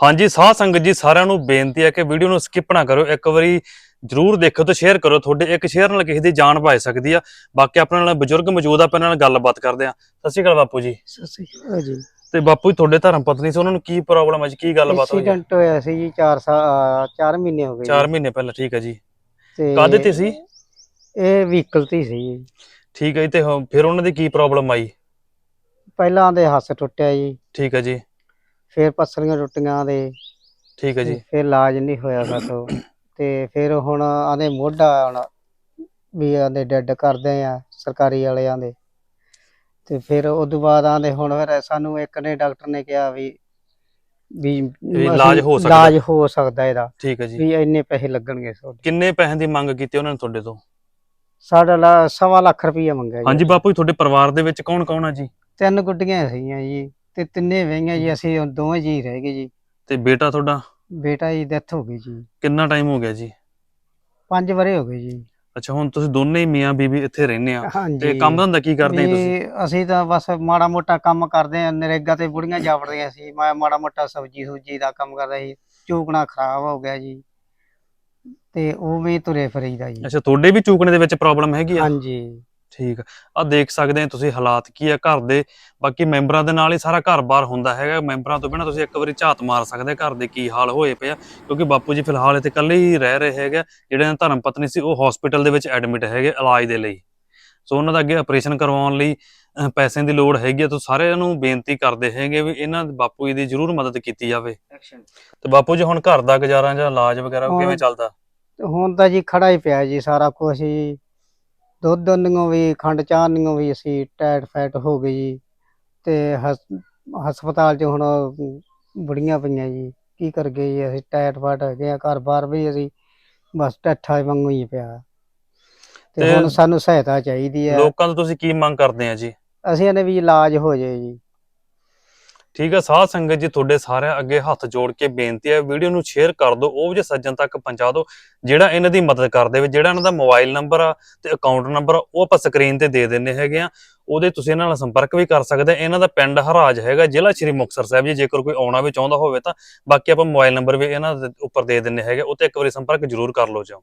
ਹਾਂਜੀ ਸਾਧ ਸੰਗਤ ਜੀ ਸਾਰਿਆਂ ਨੂੰ ਬੇਨਤੀ ਹੈ ਕਿ ਵੀਡੀਓ ਨੂੰ ਸਕਿਪ ਨਾ ਕਰੋ ਇੱਕ ਵਾਰੀ ਜਰੂਰ ਦੇਖੋ ਤੇ ਸ਼ੇਅਰ ਕਰੋ ਤੁਹਾਡੇ ਇੱਕ ਸ਼ੇਅਰ ਨਾਲ ਕਿਸੇ ਦੀ ਜਾਨ ਪਾਏ ਸਕਦੀ ਆ। ਬਾਕੀ ਆਪਣੇ ਨਾਲ ਬਜ਼ੁਰਗ ਮੌਜੂਦ ਆ ਆਪਾਂ ਇਹਨਾਂ ਨਾਲ ਗੱਲਬਾਤ ਕਰਦੇ ਆ। ਸਤਿ ਸ਼੍ਰੀ ਅਕਾਲ ਬਾਪੂ ਜੀ। ਸਤਿ ਸ਼੍ਰੀ ਅਕਾਲ ਜੀ। ਤੇ ਬਾਪੂ ਜੀ ਤੁਹਾਡੇ ਧਰਮ ਪਤਨੀ ਸੀ ਉਹਨਾਂ ਨੂੰ ਕੀ ਪ੍ਰੋਬਲਮ ਹੈ ਜੀ? ਕੀ ਗੱਲਬਾਤ ਹੋਈ ਐਕਸੀਡੈਂਟ ਹੋਇਆ ਸੀ ਜੀ 4 ਸਾਲ 4 ਮਹੀਨੇ ਹੋ ਗਏ 4 ਜੀ। ਮਹੀਨੇ ਪਹਿਲਾਂ ਠੀਕ ਹੈ ਜੀ। ਤੇ ਕਾਹਦੇ ਤੇ ਸੀ? ਇਹ ਵਹੀਕਲ ਤੇ ਸੀ ਜੀ। ਠੀਕ ਹੈ ਜੀ ਤੇ ਫਿਰ ਉਹਨਾਂ ਦੀ ਕੀ ਪ੍ਰੋਬਲਮ ਆਈ? ਪਹਿਲਾਂ ਦੇ ਹੱਸ ਟੁੱਟਿਆ ਜੀ। ਠੀਕ ਹੈ ਜੀ। ਫਿਰ ਪਸਲੀਆਂ ਟੁੱਟੀਆਂ ਦੇ ਠੀਕ ਹੈ ਜੀ। ਫਿਰ ਇਲਾਜ ਨਹੀਂ ਹੋਇਆ ਸਾਤੋਂ ਤੇ। ਫਿਰ ਹੁਣ ਆਦੇ ਮੋਢਾ ਹੁਣ ਵੀ ਆਦੇ ਡੈਡ ਕਰਦੇ ਆ ਸਰਕਾਰੀ ਵਾਲਿਆਂ ਦੇ। ਤੇ ਫਿਰ ਉਦੋਂ ਬਾਅਦ ਆਂਦੇ ਹੁਣ ਫਿਰ ਸਾਨੂੰ ਇੱਕ ਨੇ ਡਾਕਟਰ ਨੇ ਕਿਹਾ ਵੀ ਵੀ ਇਲਾਜ ਹੋ ਸਕਦਾ। ਇਲਾਜ ਹੋ ਸਕਦਾ ਇਹਦਾ ਠੀਕ ਹੈ ਜੀ। ਵੀ ਇੰਨੇ ਪੈਸੇ ਲੱਗਣਗੇ ਕਿੰਨੇ ਪੈਸਿਆਂ ਦੀ ਮੰਗ ਕੀਤੀ ਉਹਨਾਂ ਨੇ ਤੁਹਾਡੇ ਤੋਂ? ਸਾਡਾ ਲਾ ਸਵਾ ਲੱਖ ਰੁਪਈਆ ਮੰਗਿਆ ਜੀ। ਹਾਂਜੀ ਬਾਪੂ ਜੀ ਤੁਹਾਡੇ ਪਰਿਵਾਰ ਦੇ ਵਿੱਚ ਕੌਣ ਕੌਣ ਆ ਜੀ? ਤਿੰਨ ਗੁੱਡੀਆਂ ਸੀਗੀਆਂ ਜੀ। ਤੇ ਤਿੰਨੇ ਵਹੀਆਂ ਜੀ ਅਸੀਂ ਹੁਣ ਦੋਵੇਂ ਜੀ ਰਹਿ ਗਏ ਜੀ। ਤੇ ਬੇਟਾ ਤੁਹਾਡਾ? ਬੇਟਾ ਜੀ ਡੈਥ ਹੋ ਗਈ ਜੀ। ਕਿੰਨਾ ਟਾਈਮ ਹੋ ਗਿਆ ਜੀ? ਪੰਜ ਵਰੇ ਹੋ ਗਏ ਜੀ। ਅੱਛਾ ਹੁਣ ਤੁਸੀਂ ਦੋਨੇ ਹੀ ਮੀਆਂ ਬੀਬੀ ਇੱਥੇ ਰਹਿੰਦੇ ਆ। ਹਾਂਜੀ। ਤੇ ਕੰਮ ਧੰਦਾ ਕੀ ਕਰਦੇ ਤੁਸੀਂ? ਅਸੀਂ ਤਾਂ ਬਸ ਮਾੜਾ ਮੋਟਾ ਕੰਮ ਕਰਦੇ ਆ ਨਰੇਗਾ ਤੇ ਬੁੜੀਆਂ ਜਾਵੜਦੀਆਂ ਸੀ। ਮੈਂ ਮਾੜਾ ਮੋਟਾ ਸਬਜੀ ਸੂਜੀ ਦਾ ਕੰਮ ਕਰਦਾ ਸੀ ਚੂਕਣਾ ਖਰਾਬ ਹੋ ਗਿਆ ਜੀ। ਤੇ ਉਹ ਵੀ ਤੁਰੇ ਫਰੀਦਾ ਜੀ। ਅੱਛਾ ਤੁਹਾਡੇ ਵੀ ਚੂਕਣੇ ਦੇ ਵਿੱਚ ਪ੍ਰੋਬਲਮ ਹੈਗੀ ਆ? ਹਾਂਜੀ। ਠੀਕ ਆ। ਦੇਖ ਸਕਦੇ ਆ ਤੁਸੀਂ ਹਾਲਾਤ ਕੀ ਆ ਘਰ ਦੇ। ਬਾਕੀ ਮੈਂਬਰਾਂ ਦੇ ਨਾਲ ਹੀ ਸਾਰਾ ਘਰ-ਬਾਰ ਹੁੰਦਾ ਹੈਗਾ। ਮੈਂਬਰਾਂ ਤੋਂ ਬਿਨਾਂ ਤੁਸੀਂ ਇੱਕ ਵਾਰੀ ਝਾਤ ਮਾਰ ਸਕਦੇ ਘਰ ਦੇ ਕੀ ਹਾਲ ਹੋਏ ਪਏ ਆ। ਕਿਉਂਕਿ ਬਾਪੂ ਜੀ ਫਿਲਹਾਲ ਇੱਥੇ ਇਕੱਲੇ ਹੀ ਰਹਿ ਰਹੇ ਹੈਗੇ ਜਿਹੜੇ ਧਰਮ ਪਤਨੀ ਸੀ ਉਹ ਹਸਪੀਟਲ ਦੇ ਵਿੱਚ ਐਡਮਿਟ ਹੈਗੇ ਇਲਾਜ ਦੇ ਲਈ। ਸੋ ਉਹਨਾਂ ਦਾ ਅੱਗੇ ਆਪਰੇਸ਼ਨ ਕਰਵਾਉਣ ਲਈ ਪੈਸਿਆਂ ਦੀ ਲੋੜ ਹੈਗੀ ਆ। ਤਾਂ ਸਾਰਿਆਂ ਨੂੰ ਬੇਨਤੀ ਕਰਦੇ ਹੈਗੇ ਵੀ ਇਹਨਾਂ ਬਾਪੂ ਜੀ ਦੀ ਜ਼ਰੂਰ ਮਦਦ ਕੀਤੀ ਜਾਵੇ। ਤੇ ਬਾਪੂ ਜੀ ਹੁਣ ਘਰ ਦਾ ਗੁਜ਼ਾਰਾ ਜਾਂ ਇਲਾਜ ਵਗੈਰਾ ਕਿਵੇਂ ਚੱਲਦਾ? ਤੇ ਹੁਣ ਤਾਂ ਜੀ ਖੜਾ ਹੀ ਪਿਆ ਜੀ ਸਾਰਾ ਕੁਝ ਜੀ। ਦੁੱਧ ਨੂੰ ਵੀ ਖੰਡ ਚਾਹ ਵੀ ਅਸੀਂ ਟੈਟ ਫੈਟ ਹੋ ਗਈ ਜੀ। ਤੇ ਹਸ- ਹਸਪਤਾਲ 'ਚ ਹੁਣ ਬੁੜੀਆਂ ਪਈਆਂ ਜੀ। ਕੀ ਕਰ ਗਏ ਜੀ ਅਸੀਂ ਟੈਟ ਫੈਟ ਹੈਗੇ ਆ। ਘਰ-ਬਾਰ ਵੀ ਅਸੀਂ ਬਸ ਟੱਠਾ ਵਾਂਗੂ ਹੀ ਪਿਆ। ਤੇ ਤੇ ਹੁਣ ਸਾਨੂੰ ਸਹਾਇਤਾ ਚਾਹੀਦੀ ਹੈ। ਲੋਕਾਂ ਤੋਂ ਤੁਸੀਂ ਕੀ ਮੰਗ ਕਰਦੇ ਆ ਜੀ? ਅਸੀਂ ਇਹਨੇ ਵੀ ਇਲਾਜ ਹੋ ਜਾਏ ਜੀ। ਠੀਕ ਹੈ ਸਾਧ ਸੰਗਤ ਜੀ ਤੁਹਾਡੇ ਸਾਰਿਆਂ ਅੱਗੇ ਹੱਥ ਜੋੜ ਕੇ ਬੇਨਤੀ ਹੈ ਵੀਡੀਓ ਨੂੰ ਸ਼ੇਅਰ ਕਰ ਦਿਓ, ਉਹ ਜੇ ਸੱਜਣ ਤੱਕ ਪਹੁੰਚਾ ਦਿਓ, ਜਿਹੜਾ ਇਹਨਾਂ ਦੀ ਮਦਦ ਕਰ ਦੇਵੇ ਜਿਹੜਾ ਇਹਨਾਂ ਦਾ ਮੋਬਾਈਲ ਨੰਬਰ ਆ ਤੇ ਅਕਾਊਂਟ ਨੰਬਰ ਆ, ਉਹ ਆਪਾਂ ਸਕਰੀਨ ਤੇ ਦੇ ਦਿੰਨੇ ਹੈਗੇ ਆ, ਉਹਦੇ ਤੁਸੀਂ ਇਹਨਾਂ ਨਾਲ ਸੰਪਰਕ ਵੀ ਕਰ ਸਕਦੇ ਆ, ਇਹਨਾਂ ਦਾ ਪਿੰਡ ਹਰਾਜ ਹੈਗਾ, ਜ਼ਿਲ੍ਹਾ ਸ਼੍ਰੀ ਮੁਕਤਸਰ ਸਾਹਿਬ ਜੀ, ਜੇਕਰ ਕੋਈ ਆਉਣਾ ਵੀ ਚਾਹੁੰਦਾ ਹੋਵੇ ਤਾਂ ਬਾਕੀ ਆਪਾਂ ਮੋਬਾਈਲ ਨੰਬਰ ਵੀ ਇਹਨਾਂ ਦੇ ਉੱਪਰ ਦੇ ਦਿੰਨੇ ਹੈਗੇ ਉਹ ਤੇ ਇੱਕ ਵਾਰੀ ਸੰਪਰਕ ਜ਼ਰੂਰ ਕਰ ਲਓ ਜਾਓ।